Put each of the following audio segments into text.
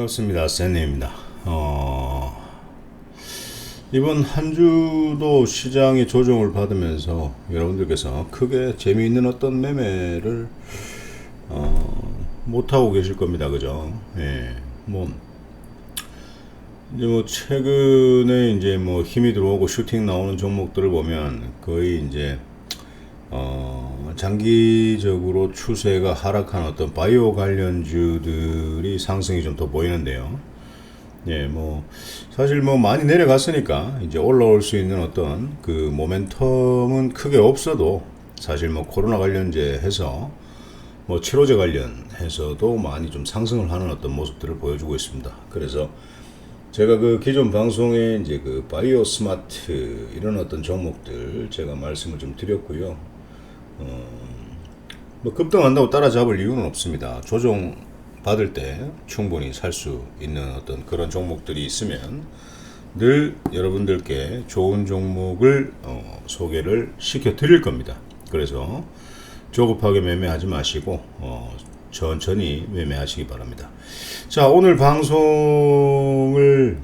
반갑습니다. 샌입니다. 어, 이번 한 주도 시장의 조정을 받으면서 여러분들께서 크게 재미있는 어떤 매매를 어, 못하고 계실 겁니다. 그죠? 예. 뭐, 이제 뭐 최근에 이제 뭐 힘이 들어오고 슈팅 나오는 종목들을 보면 거의 이제 어, 장기적으로 추세가 하락한 어떤 바이오 관련주들이 상승이 좀 더 보이는데요. 예, 뭐, 사실 뭐 많이 내려갔으니까 이제 올라올 수 있는 어떤 그 모멘텀은 크게 없어도 사실 뭐 코로나 관련제 해서 뭐 치료제 관련해서도 많이 좀 상승을 하는 어떤 모습들을 보여주고 있습니다. 그래서 제가 그 기존 방송에 이제 그 바이오 스마트 이런 어떤 종목들 제가 말씀을 좀 드렸고요. 어, 뭐 급등한다고 따라잡을 이유는 없습니다. 조정 받을 때 충분히 살 수 있는 어떤 그런 종목들이 있으면 늘 여러분들께 좋은 종목을 어, 소개를 시켜 드릴 겁니다. 그래서 조급하게 매매하지 마시고 어, 천천히 매매하시기 바랍니다. 자 오늘 방송을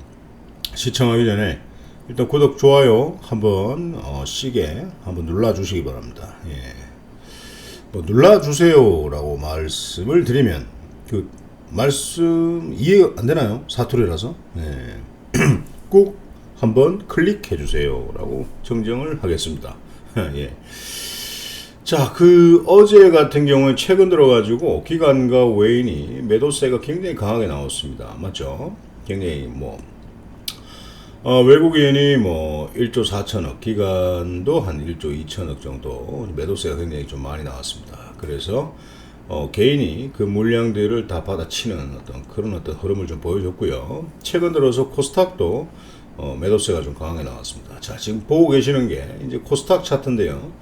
시청하기 전에 일단 구독 좋아요 한번 어, 시계 한번 눌러 주시기 바랍니다. 예. 뭐 눌러 주세요라고 말씀을 드리면 그 말씀 이해 안 되나요? 사투리라서 네. 꼭 한번 클릭해 주세요라고 정정을 하겠습니다. 예. 자, 그 어제 같은 경우에 최근 들어가지고 기관과 외인이 매도세가 굉장히 강하게 나왔습니다. 맞죠? 굉장히 뭐 어, 외국인이 뭐 1조 4천억, 기관도 한 1조 2천억 정도 매도세가 굉장히 좀 많이 나왔습니다. 그래서 어, 개인이 그 물량들을 다 받아치는 어떤 그런 어떤 흐름을 좀 보여줬고요. 최근 들어서 코스닥도 어, 매도세가 좀 강하게 나왔습니다. 자, 지금 보고 계시는 게 이제 코스닥 차트인데요.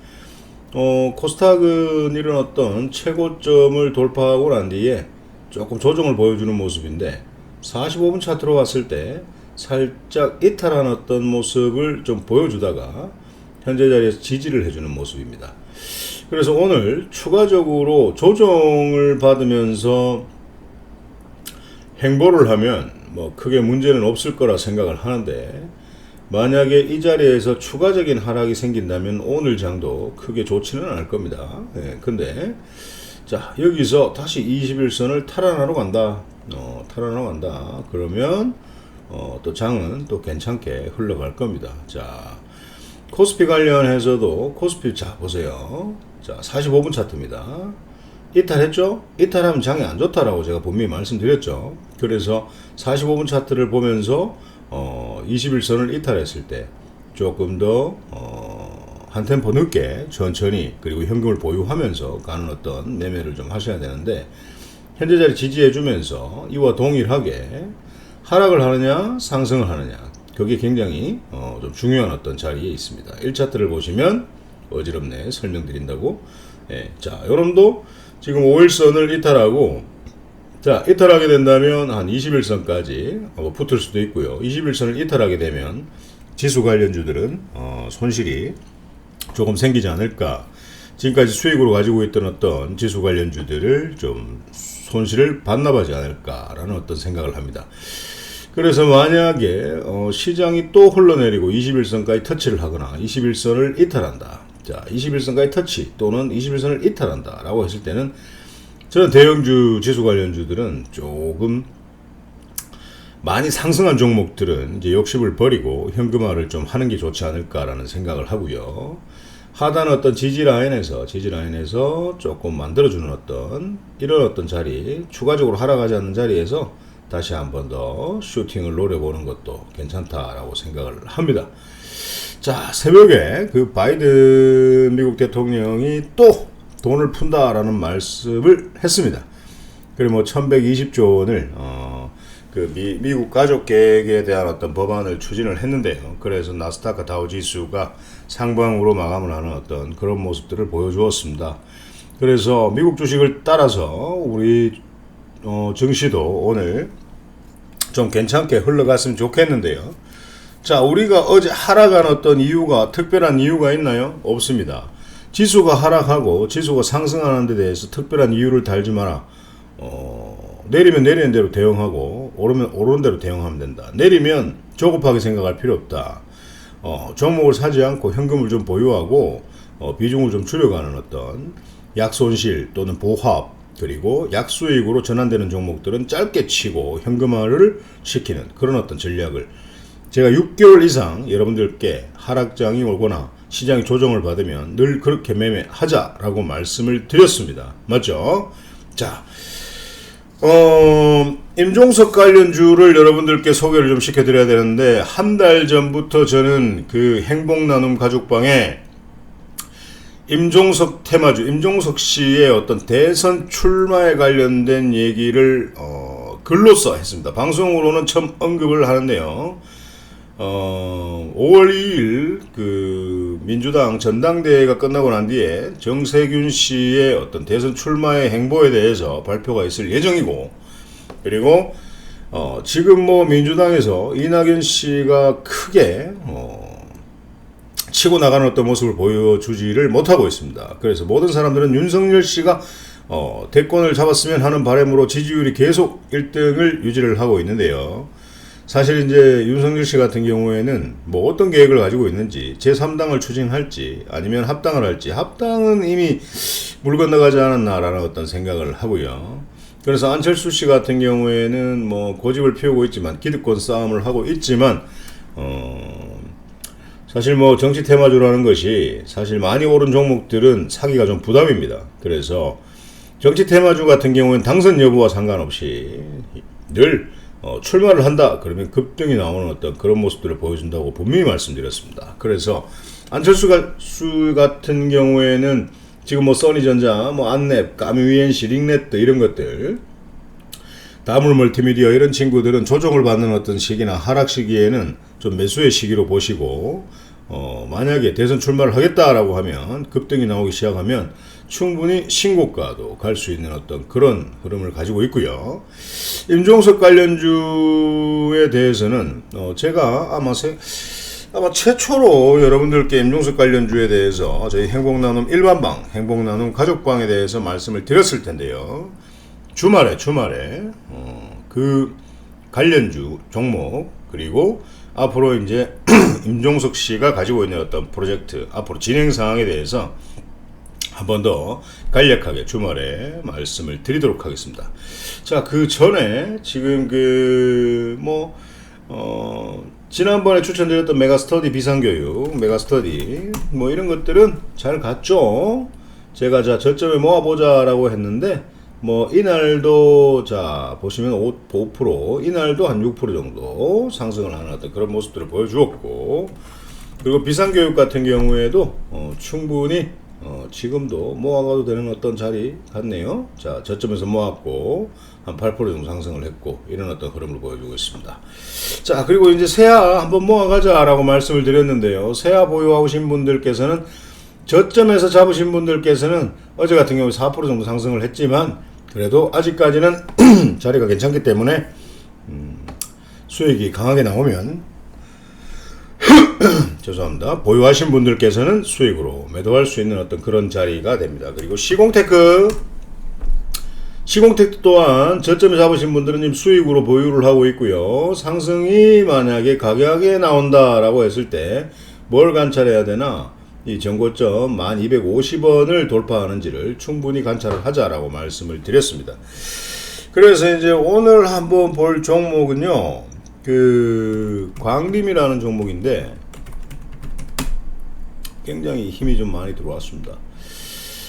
어, 코스닥은 이런 어떤 최고점을 돌파하고 난 뒤에 조금 조정을 보여주는 모습인데 45분 차트로 왔을 때 살짝 이탈한 어떤 모습을 좀 보여주다가 현재 자리에서 지지를 해주는 모습입니다. 그래서 오늘 추가적으로 조정을 받으면서 행보를 하면 뭐 크게 문제는 없을 거라 생각을 하는데 만약에 이 자리에서 추가적인 하락이 생긴다면 오늘 장도 크게 좋지는 않을 겁니다. 예, 근데 자 여기서 다시 21선을 탈환하러 간다. 어, 탈환하러 간다. 그러면 어, 또 장은 또 괜찮게 흘러갈 겁니다. 자 코스피 관련해서도 코스피 자 보세요. 자 45분 차트입니다. 이탈했죠? 이탈하면 장이 안 좋다라고 제가 분명히 말씀드렸죠. 그래서 45분 차트를 보면서 어, 21선을 이탈했을 때 조금 더 어, 한 템포 늦게 천천히 그리고 현금을 보유하면서 가는 어떤 매매를 좀 하셔야 되는데 현재 자리 지지해 주면서 이와 동일하게 하락을 하느냐 상승을 하느냐 그게 굉장히 어, 좀 중요한 어떤 자리에 있습니다. 1차트를 보시면 어지럽네 설명드린다고 예, 자 여러분도 지금 5일선을 이탈하고 자, 이탈하게 된다면 한 21선까지 뭐 붙을 수도 있고요. 21선을 이탈하게 되면 지수 관련주들은 어, 손실이 조금 생기지 않을까. 지금까지 수익으로 가지고 있던 어떤 지수 관련주들을 좀 손실을 반납하지 않을까라는 어떤 생각을 합니다. 그래서 만약에 어, 시장이 또 흘러내리고 21선까지 터치를 하거나 21선을 이탈한다. 자, 21선까지 터치 또는 21선을 이탈한다. 라고 했을 때는 저는 대형주 지수 관련주들은 조금 많이 상승한 종목들은 이제 욕심을 버리고 현금화를 좀 하는 게 좋지 않을까라는 생각을 하고요. 하단 어떤 지지 라인에서 지지 라인에서 조금 만들어주는 어떤 이런 어떤 자리 추가적으로 하락하지 않는 자리에서 다시 한 번 더 슈팅을 노려보는 것도 괜찮다라고 생각을 합니다. 자 새벽에 그 바이든 미국 대통령이 또 돈을 푼다라는 말씀을 했습니다. 그리고 뭐 1120조 원을 어, 그 미, 미국 가족 계획에 대한 어떤 법안을 추진을 했는데요. 그래서 나스닥과 다우 지수가 상방으로 마감을 하는 어떤 그런 모습들을 보여주었습니다. 그래서 미국 주식을 따라서 우리 어, 증시도 오늘 좀 괜찮게 흘러갔으면 좋겠는데요. 자, 우리가 어제 하락한 어떤 이유가 특별한 이유가 있나요? 없습니다. 지수가 하락하고 지수가 상승하는 데 대해서 특별한 이유를 달지 마라. 어, 내리면 내리는 대로 대응하고 오르면 오르는 대로 대응하면 된다. 내리면 조급하게 생각할 필요 없다. 어, 종목을 사지 않고 현금을 좀 보유하고 어, 비중을 좀 줄여가는 어떤 약손실 또는 보합 그리고 약수익으로 전환되는 종목들은 짧게 치고 현금화를 시키는 그런 어떤 전략을 제가 6개월 이상 여러분들께 하락장이 오거나 시장이 조정을 받으면 늘 그렇게 매매하자라고 말씀을 드렸습니다. 맞죠? 자, 어, 임종석 관련주를 여러분들께 소개를 좀 시켜드려야 되는데 한 달 전부터 저는 그 행복 나눔 가족방에 임종석 테마주, 임종석 씨의 어떤 대선 출마에 관련된 얘기를 어, 글로써 했습니다. 방송으로는 처음 언급을 하는데요. 어, 5월 2일 그 민주당 전당대회가 끝나고 난 뒤에 정세균 씨의 어떤 대선 출마의 행보에 대해서 발표가 있을 예정이고 그리고 어, 지금 뭐 민주당에서 이낙연 씨가 크게 어, 치고 나가는 어떤 모습을 보여주지를 못하고 있습니다. 그래서 모든 사람들은 윤석열 씨가 어, 대권을 잡았으면 하는 바람으로 지지율이 계속 1등을 유지를 하고 있는데요. 사실 이제 윤석열 씨 같은 경우에는 뭐 어떤 계획을 가지고 있는지 제3당을 추진할지 아니면 합당을 할지 합당은 이미 물 건너가지 않았나라는 어떤 생각을 하고요. 그래서 안철수 씨 같은 경우에는 뭐 고집을 피우고 있지만 기득권 싸움을 하고 있지만 어 사실 뭐 정치 테마주라는 것이 사실 많이 오른 종목들은 사기가 좀 부담입니다. 그래서 정치 테마주 같은 경우는 당선 여부와 상관없이 늘 어, 출마를 한다 그러면 급등이 나오는 어떤 그런 모습들을 보여준다고 분명히 말씀드렸습니다. 그래서 안철수 수 같은 경우에는 지금 뭐 써니전자, 뭐 안랩, 까뮤엔시, 링넷 이런 것들 다물 멀티미디어 이런 친구들은 조정을 받는 어떤 시기나 하락 시기에는 좀 매수의 시기로 보시고 어, 만약에 대선 출마를 하겠다라고 하면 급등이 나오기 시작하면 충분히 신고가도 갈 수 있는 어떤 그런 흐름을 가지고 있고요. 임종석 관련주에 대해서는 어, 제가 아마 세, 아마 최초로 여러분들께 임종석 관련주에 대해서 저희 행복나눔 일반방, 행복나눔 가족방에 대해서 말씀을 드렸을 텐데요. 주말에 주말에 어, 그 관련주 종목 그리고 앞으로 이제 임종석 씨가 가지고 있는 어떤 프로젝트 앞으로 진행 사항에 대해서 한 번 더 간략하게 주말에 말씀을 드리도록 하겠습니다. 자, 그 전에 지금 그 뭐 어, 지난번에 추천드렸던 메가스터디 비상교육, 메가스터디 뭐 이런 것들은 잘 갔죠. 제가 자 저점에 모아보자라고 했는데 뭐 이날도 자 보시면 5%, 5% 이날도 한 6% 정도 상승을 하는 어떤 그런 모습들을 보여주었고 그리고 비상교육 같은 경우에도 어, 충분히 어, 지금도 모아가도 되는 어떤 자리 같네요. 자 저점에서 모았고 한 8% 정도 상승을 했고 이런 어떤 흐름을 보여주고 있습니다. 자 그리고 이제 세아 한번 모아가자라고 말씀을 드렸는데요. 세아 보유하신 분들께서는 저점에서 잡으신 분들께서는 어제 같은 경우 4% 정도 상승을 했지만 그래도 아직까지는 자리가 괜찮기 때문에 음, 수익이 강하게 나오면 죄송합니다. 보유하신 분들께서는 수익으로 매도할 수 있는 어떤 그런 자리가 됩니다. 그리고 시공테크 시공텍 또한 저점에 잡으신 분들은 지금 수익으로 보유를 하고 있고요. 상승이 만약에 가격에 나온다라고 했을 때 뭘 관찰해야 되나? 이 전고점 1250원을 돌파하는지를 충분히 관찰을 하자라고 말씀을 드렸습니다. 그래서 이제 오늘 한번 볼 종목은요. 그 광림이라는 종목인데 굉장히 힘이 좀 많이 들어왔습니다.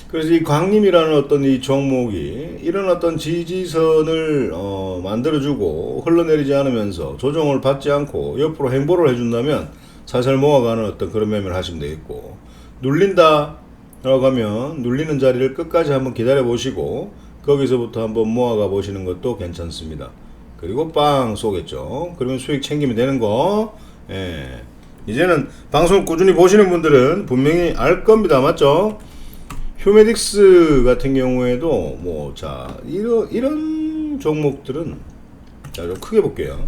그래서 이 광림이라는 어떤 이 종목이 이런 어떤 지지선을 어, 만들어주고 흘러내리지 않으면서 조정을 받지 않고 옆으로 행보를 해준다면 살살 모아가는 어떤 그런 매매를 하시면 되겠고 눌린다 라고 하면 눌리는 자리를 끝까지 한번 기다려 보시고 거기서부터 한번 모아가 보시는 것도 괜찮습니다. 그리고 빵 쏘겠죠. 그러면 수익 챙기면 되는 거. 예. 이제는 방송 꾸준히 보시는 분들은 분명히 알 겁니다. 맞죠? 휴메딕스 같은 경우에도 뭐 자 이런 이런 종목들은 자 좀 크게 볼게요.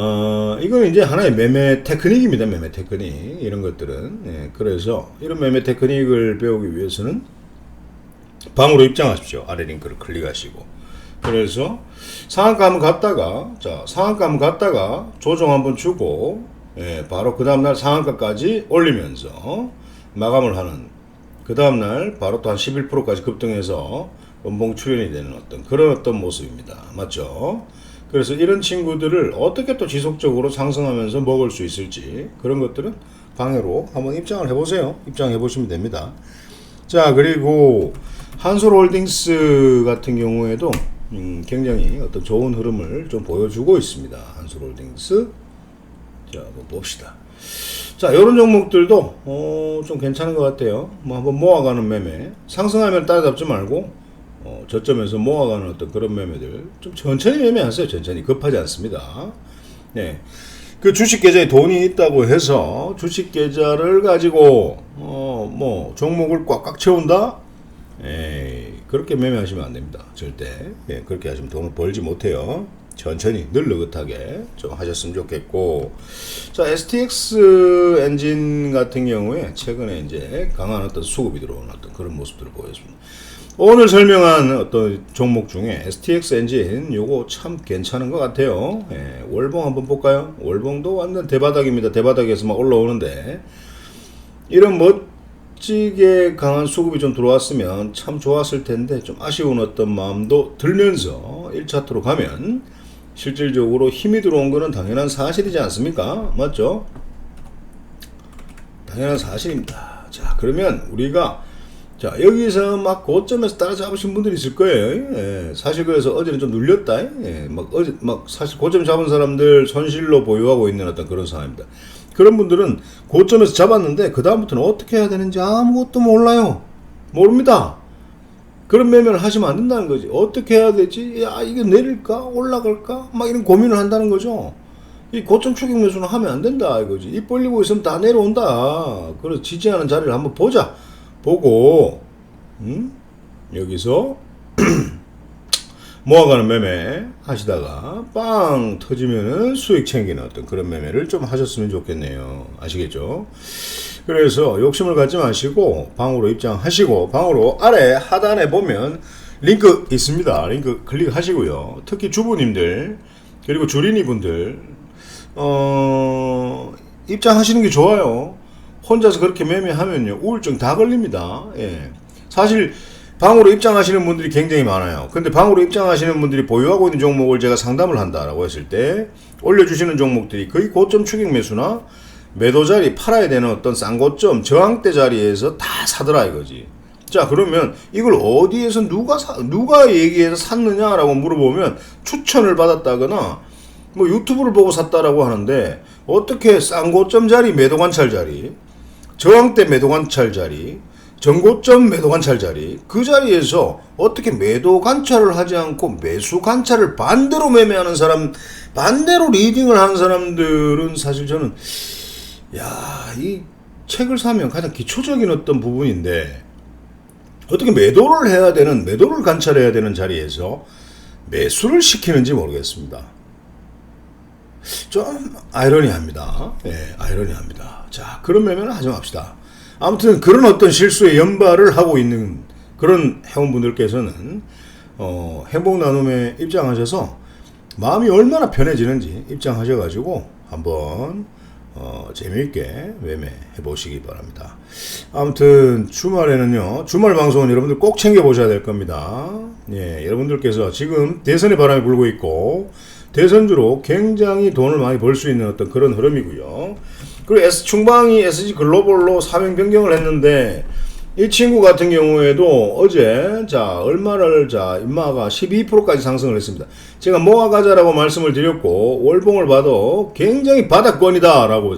어, 이건 이제 하나의 매매 테크닉입니다. 매매 테크닉. 이런 것들은. 예, 그래서 이런 매매 테크닉을 배우기 위해서는 방으로 입장하십시오. 아래 링크를 클릭하시고. 그래서 상한가 한번 갔다가 자 상한가 한번 갔다가 조정 한번 주고 예, 바로 그 다음날 상한가까지 올리면서 마감을 하는 그 다음날 바로 또 한 11%까지 급등해서 원봉 출현이 되는 어떤 그런 어떤 모습입니다. 맞죠? 그래서 이런 친구들을 어떻게 또 지속적으로 상승하면서 먹을 수 있을지 그런 것들은 방해로 한번 입장을 해보세요. 입장해 보시면 됩니다. 자 그리고 한솔홀딩스 같은 경우에도 음, 굉장히 어떤 좋은 흐름을 좀 보여주고 있습니다. 한솔홀딩스 자 한번 봅시다. 자 이런 종목들도 어, 좀 괜찮은 것 같아요. 뭐 한번 모아가는 매매 상승하면 따라잡지 말고 어, 저점에서 모아가는 어떤 그런 매매들 좀 천천히 매매하세요. 천천히 급하지 않습니다. 네. 그 주식 계좌에 돈이 있다고 해서 주식 계좌를 가지고 어 뭐 종목을 꽉꽉 채운다? 에이, 그렇게 매매하시면 안 됩니다. 절대. 예, 그렇게 하시면 돈을 벌지 못해요. 천천히 늘 느긋하게 좀 하셨으면 좋겠고 자 STX 엔진 같은 경우에 최근에 이제 강한 어떤 수급이 들어오는 어떤 그런 모습들을 보였습니다. 오늘 설명한 어떤 종목 중에 STX 엔진 요거 참 괜찮은 것 같아요. 예, 월봉 한번 볼까요? 월봉도 완전 대바닥입니다. 대바닥에서 막 올라오는데 이런 멋지게 강한 수급이 좀 들어왔으면 참 좋았을 텐데 좀 아쉬운 어떤 마음도 들면서 1차트로 가면 실질적으로 힘이 들어온 거는 당연한 사실이지 않습니까? 맞죠? 당연한 사실입니다. 자, 그러면 우리가 자, 여기서 막 고점에서 따라잡으신 분들이 있을 거예요. 예, 사실 그래서 어제는 좀 눌렸다. 예, 막 어제 막 사실 고점 잡은 사람들 손실로 보유하고 있는 어떤 그런 상황입니다. 그런 분들은 고점에서 잡았는데 그 다음부터는 어떻게 해야 되는지 아무것도 몰라요. 모릅니다. 그런 매매를 하시면 안 된다는 거지. 어떻게 해야 되지? 야, 이게 내릴까? 올라갈까? 막 이런 고민을 한다는 거죠. 이 고점 추격 매수는 하면 안 된다 이거지. 입 벌리고 있으면 다 내려온다. 그래서 지지하는 자리를 한번 보자. 보고, 음? 여기서 모아가는 매매 하시다가 빵 터지면은 수익 챙기는 어떤 그런 매매를 좀 하셨으면 좋겠네요. 아시겠죠? 그래서 욕심을 갖지 마시고 방으로 입장하시고 방으로 아래 하단에 보면 링크 있습니다. 링크 클릭하시고요. 특히 주부님들 그리고 주린이 분들 어 입장하시는 게 좋아요. 혼자서 그렇게 매매하면요 우울증 다 걸립니다. 예. 사실 방으로 입장하시는 분들이 굉장히 많아요. 근데 방으로 입장하시는 분들이 보유하고 있는 종목을 제가 상담을 한다라고 했을 때 올려주시는 종목들이 거의 고점 추격 매수나 매도 자리 팔아야 되는 어떤 싼 고점 저항대 자리에서 다 사더라 이거지. 자 그러면 이걸 어디에서 누가 사, 누가 얘기해서 샀느냐라고 물어보면 추천을 받았다거나 뭐 유튜브를 보고 샀다라고 하는데 어떻게 싼 고점 자리 매도 관찰 자리 저항대 매도 관찰 자리 전고점 매도 관찰 자리 그 자리에서 어떻게 매도 관찰을 하지 않고 매수 관찰을 반대로 매매하는 사람 반대로 리딩을 하는 사람들은 사실 저는 야, 이 책을 사면 가장 기초적인 어떤 부분인데 어떻게 매도를 해야 되는 매도를 관찰해야 되는 자리에서 매수를 시키는지 모르겠습니다. 좀 아이러니합니다. 예, 아이러니합니다. 자, 그런 매매는 하지 맙시다. 아무튼 그런 어떤 실수에 연발을 하고 있는 그런 회원분들께서는 어, 행복 나눔에 입장하셔서 마음이 얼마나 편해지는지 입장하셔가지고 한번 어, 재미있게 매매해 보시기 바랍니다. 아무튼 주말에는요, 주말 방송은 여러분들 꼭 챙겨 보셔야 될 겁니다. 예, 여러분들께서 지금 대선의 바람이 불고 있고, 대선주로 굉장히 돈을 많이 벌 수 있는 어떤 그런 흐름이고요. 그리고 S 충방이 SG 글로벌로 사명 변경을 했는데, 이 친구 같은 경우에도 어제 자 얼마를 자 인마가 12%까지 상승을 했습니다. 제가 모아 가자라고 말씀을 드렸고 월봉을 봐도 굉장히 바닥권이다라고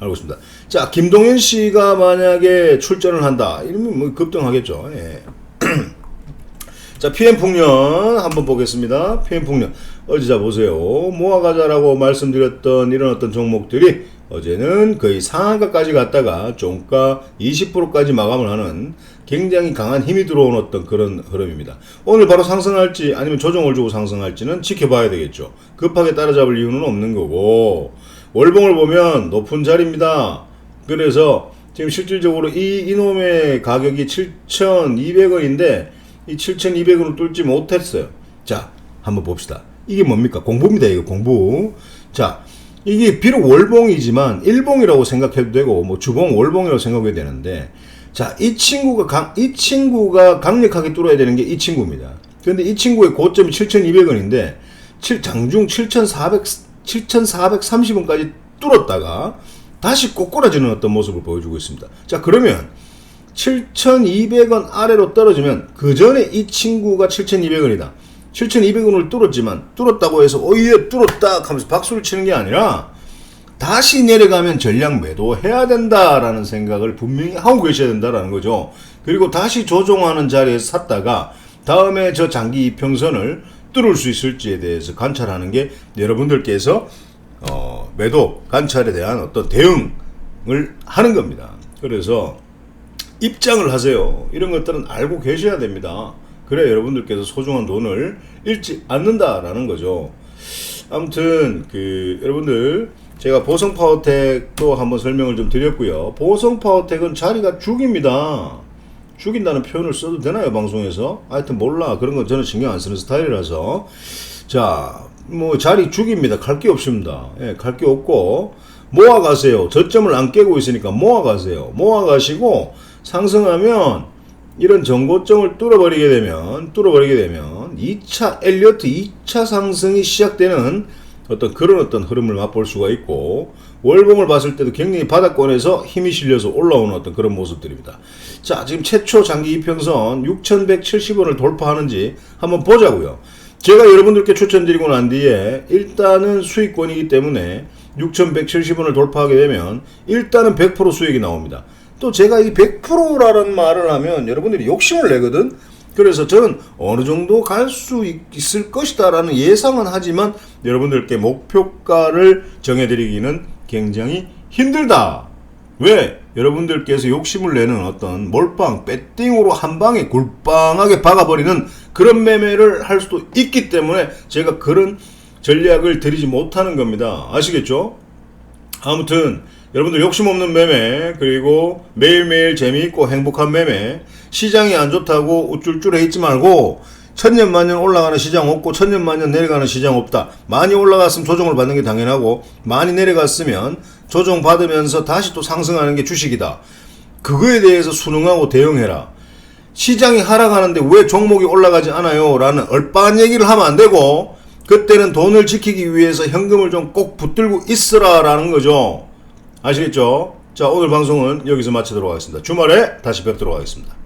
알고 있습니다. 자 김동현 씨가 만약에 출전을 한다 이러면 뭐 급등하겠죠. 예. 자 PM 풍년 한번 보겠습니다. PM 풍년 어제 자 보세요. 모아 가자라고 말씀드렸던 이런 어떤 종목들이 어제는 거의 상한가까지 갔다가 종가 20%까지 마감을 하는 굉장히 강한 힘이 들어온 어떤 그런 흐름입니다. 오늘 바로 상승할지 아니면 조정을 주고 상승할지는 지켜봐야 되겠죠. 급하게 따라잡을 이유는 없는 거고 월봉을 보면 높은 자리입니다. 그래서 지금 실질적으로 이 이놈의 가격이 7,200원인데 이 7,200원을 뚫지 못했어요. 자, 한번 봅시다. 이게 뭡니까? 공부입니다. 이거 공부. 자, 이게 비록 월봉이지만 일봉이라고 생각해도 되고 뭐 주봉 월봉이라고 생각해도 되는데 자, 이 친구가 강, 이 친구가 강력하게 뚫어야 되는 게 이 친구입니다. 그런데 이 친구의 고점이 7,200원인데 7, 장중 7,400 7,430원까지 뚫었다가 다시 꼬꾸라지는 어떤 모습을 보여주고 있습니다. 자, 그러면 7,200원 아래로 떨어지면 그 전에 이 친구가 7,200원이다. 7,200원을 뚫었지만 뚫었다고 해서 오예 뚫었다 하면서 박수를 치는 게 아니라 다시 내려가면 전량 매도해야 된다라는 생각을 분명히 하고 계셔야 된다라는 거죠. 그리고 다시 조정하는 자리에서 샀다가 다음에 저 장기 이평선을 뚫을 수 있을지에 대해서 관찰하는 게 여러분들께서 어, 매도 관찰에 대한 어떤 대응을 하는 겁니다. 그래서 입장을 하세요. 이런 것들은 알고 계셔야 됩니다. 그래야 여러분들께서 소중한 돈을 잃지 않는다라는 거죠. 아무튼 그 여러분들 제가 보성 파워텍도 한번 설명을 좀 드렸고요. 보성 파워텍은 자리가 죽입니다. 죽인다는 표현을 써도 되나요 방송에서? 하여튼 몰라 그런 건 저는 신경 안 쓰는 스타일이라서 자 뭐 자리 죽입니다. 갈 게 없습니다. 예, 갈 게 없고 모아 가세요. 저점을 안 깨고 있으니까 모아 가세요. 모아 가시고 상승하면 이런 정고점을 뚫어버리게 되면 뚫어버리게 되면 2차 엘리어트 2차 상승이 시작되는 어떤 그런 어떤 흐름을 맛볼 수가 있고 월봉을 봤을 때도 굉장히 바닥권에서 힘이 실려서 올라오는 어떤 그런 모습들입니다. 자 지금 최초 장기 이평선 6170원을 돌파하는지 한번 보자고요. 제가 여러분들께 추천드리고 난 뒤에 일단은 수익권이기 때문에 6170원을 돌파하게 되면 일단은 100% 수익이 나옵니다. 또 제가 이 100%라는 말을 하면 여러분들이 욕심을 내거든. 그래서 저는 어느 정도 갈 수 있을 것이다라는 예상은 하지만 여러분들께 목표가를 정해드리기는 굉장히 힘들다. 왜? 여러분들께서 욕심을 내는 어떤 몰빵, 배팅으로 한 방에 골빵하게 박아버리는 그런 매매를 할 수도 있기 때문에 제가 그런 전략을 드리지 못하는 겁니다. 아시겠죠? 아무튼 여러분들 욕심 없는 매매 그리고 매일매일 재미있고 행복한 매매 시장이 안 좋다고 우쭐쭈레 있지 말고 천년만년 올라가는 시장 없고 천년만년 내려가는 시장 없다. 많이 올라갔으면 조정을 받는 게 당연하고 많이 내려갔으면 조정 받으면서 다시 또 상승하는 게 주식이다. 그거에 대해서 순응하고 대응해라. 시장이 하락하는데 왜 종목이 올라가지 않아요? 라는 얼빠한 얘기를 하면 안 되고 그때는 돈을 지키기 위해서 현금을 좀 꼭 붙들고 있으라 라는 거죠. 아시겠죠? 자, 오늘 방송은 여기서 마치도록 하겠습니다. 주말에 다시 뵙도록 하겠습니다.